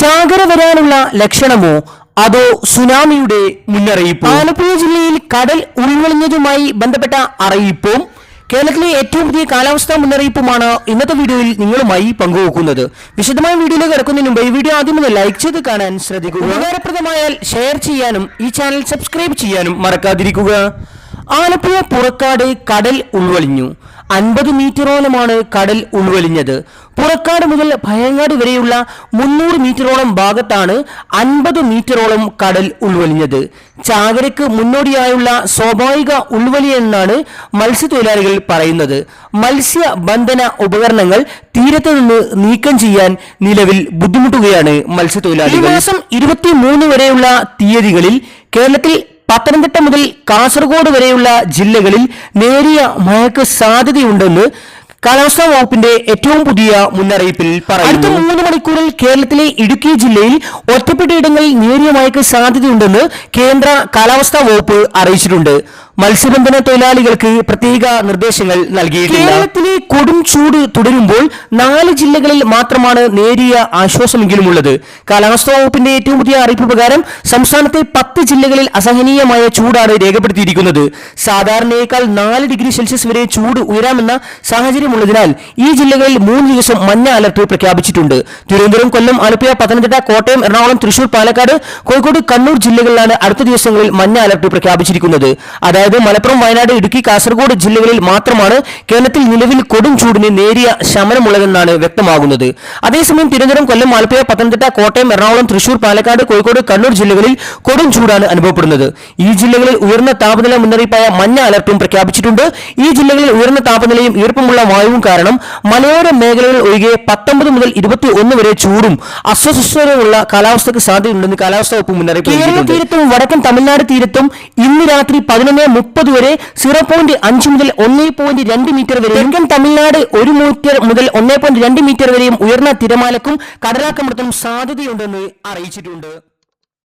ചാകര വരാനുള്ള ലക്ഷണമോ അതോ സുനാമിയുടെ മുന്നറിയിപ്പ്? ആലപ്പുഴ ജില്ലയിൽ കടൽ ഉൾവളിഞ്ഞതുമായി ബന്ധപ്പെട്ട അറിയിപ്പും കേരളത്തിലെ ഏറ്റവും പുതിയ കാലാവസ്ഥാ മുന്നറിയിപ്പുമാണ് ഇന്നത്തെ വീഡിയോയിൽ നിങ്ങളുമായി പങ്കുവെക്കുന്നത്. വിശദമായ വീഡിയോയിൽ കിടക്കുന്നതിന് മുമ്പ് ഈ വീഡിയോ ആദ്യം മുതൽ ലൈക്ക് ചെയ്ത് കാണാൻ ശ്രദ്ധിക്കുക. ഉപകാരപ്രദമായാൽ ഷെയർ ചെയ്യാനും ഈ ചാനൽ സബ്സ്ക്രൈബ് ചെയ്യാനും മറക്കാതിരിക്കുക. ആലപ്പുഴ പുറക്കാട് കടൽ ഉൾവലിഞ്ഞു അൻപത് മീറ്ററോളമാണ് കടൽ ഉൾവലിഞ്ഞത്. പുറക്കാട് മുതൽ ഭയങ്ങാട് വരെയുള്ള മുന്നൂറ് മീറ്ററോളം ഭാഗത്താണ് അൻപത് മീറ്ററോളം കടൽ ഉൾവലിഞ്ഞത്. ചാകരയ്ക്ക് മുന്നോടിയായുള്ള സ്വാഭാവിക ഉൾവലിയെന്നാണ് മത്സ്യത്തൊഴിലാളികൾ പറയുന്നത്. മത്സ്യബന്ധന ഉപകരണങ്ങൾ തീരത്ത് നിന്ന് നീക്കം ചെയ്യാൻ നിലവിൽ ബുദ്ധിമുട്ടുകയാണ് മത്സ്യത്തൊഴിലാളികൾ. ഈ മാസം ഇരുപത്തിമൂന്ന് വരെയുള്ള തീയതികളിൽ കേരളത്തിൽ പത്തനംതിട്ട മുതൽ കാസർഗോഡ് വരെയുള്ള ജില്ലകളിൽ നേരിയ മഴയ്ക്ക് സാധ്യതയുണ്ടെന്ന് കാലാവസ്ഥാ വകുപ്പിന്റെ ഏറ്റവും പുതിയ മുന്നറിയിപ്പിൽ പറയുന്നു. അടുത്ത മൂന്ന് മണിക്കൂറിൽ കേരളത്തിലെ ഇടുക്കി ജില്ലയിൽ ഒറ്റപ്പെട്ടയിടങ്ങളിൽ നേരിയ മഴയ്ക്ക് സാധ്യതയുണ്ടെന്ന് കേന്ദ്ര കാലാവസ്ഥാ വകുപ്പ് അറിയിച്ചിട്ടുണ്ട്. മത്സ്യബന്ധന തൊഴിലാളികൾക്ക് പ്രത്യേക നിർദ്ദേശങ്ങൾ നൽകിയിട്ടുണ്ട് കേരളത്തിലെ കൊടും ചൂട് തുടരുമ്പോൾ നാല് ജില്ലകളിൽ മാത്രമാണ് നേരിയ ആശ്വാസമെങ്കിലും ഉള്ളത് കാലാവസ്ഥാ വകുപ്പിന്റെ ഏറ്റവും പുതിയ അറിയിപ്പ് പ്രകാരം സംസ്ഥാനത്തെ പത്ത് ജില്ലകളിൽ അസഹനീയമായ ചൂടാണ് രേഖപ്പെടുത്തിയിരിക്കുന്നത്. സാധാരണയേക്കാൾ നാല് ഡിഗ്രി സെൽഷ്യസ് വരെ ചൂട് ഉയരാമെന്ന സാഹചര്യമുള്ളതിനാൽ ഈ ജില്ലകളിൽ മൂന്ന് ദിവസം മഞ്ഞ അലർട്ട് പ്രഖ്യാപിച്ചിട്ടുണ്ട്. തിരുവനന്തപുരം കൊല്ലം ആലപ്പുഴ പത്തനംതിട്ട കോട്ടയം എറണാകുളം തൃശൂർ പാലക്കാട് കോഴിക്കോട് കണ്ണൂർ ജില്ലകളിലാണ് അടുത്ത ദിവസങ്ങളിൽ മഞ്ഞ അലർട്ട് പ്രഖ്യാപിച്ചിരിക്കുന്നത്. അതായത് മലപ്പുറം വയനാട് ഇടുക്കി കാസർഗോഡ് ജില്ലകളിൽ മാത്രമാണ് കേരളത്തിൽ നിലവിൽ കൊടും ചൂടിന് നേരിയ ശമനമുള്ളതെന്നാണ് വ്യക്തമാകുന്നത്. അതേസമയം തിരുവനന്തപുരം കൊല്ലം ആലപ്പുഴ പത്തനംതിട്ട കോട്ടയം എറണാകുളം തൃശൂർ പാലക്കാട് കോഴിക്കോട് കണ്ണൂർ ജില്ലകളിൽ കൊടും ചൂടാണ് അനുഭവപ്പെടുന്നത്. ഈ ജില്ലകളിൽ ഉയർന്ന താപനില മുന്നറിയിപ്പായ മഞ്ഞ അലർട്ടും പ്രഖ്യാപിച്ചിട്ടുണ്ട്. ഈ ജില്ലകളിൽ ഉയർന്ന താപനിലയും ഈർപ്പമുള്ള വായുവും കാരണം മലയോര മേഖലകൾ ഒഴികെ പത്തൊമ്പത് മുതൽ ഇരുപത്തി ഒന്ന് വരെ ചൂടും അസ്വസ്ഥതയുള്ള കാലാവസ്ഥയ്ക്ക് സാധ്യതയുണ്ടെന്ന് കാലാവസ്ഥാ വകുപ്പ് മുന്നറിയിപ്പ് കേരള തീരത്തും വടക്കൻ തമിഴ്നാട് തീരത്തും ഇന്ന് രാത്രി പതിനൊന്ന് മുപ്പത് വരെ സീറോ പോയിന്റ് അഞ്ച് മുതൽ ഒന്ന് പോയിന്റ് രണ്ട് മീറ്റർ വരെ തെക്കൻ തമിഴ്നാട് ഒരു മീറ്റർ മുതൽ ഒന്ന് പോയിന്റ് രണ്ട് മീറ്റർ വരെയും ഉയർന്ന തിരമാലക്കും കടലാക്രമണത്തിനും സാധ്യതയുണ്ടെന്ന് അറിയിച്ചിട്ടുണ്ട്.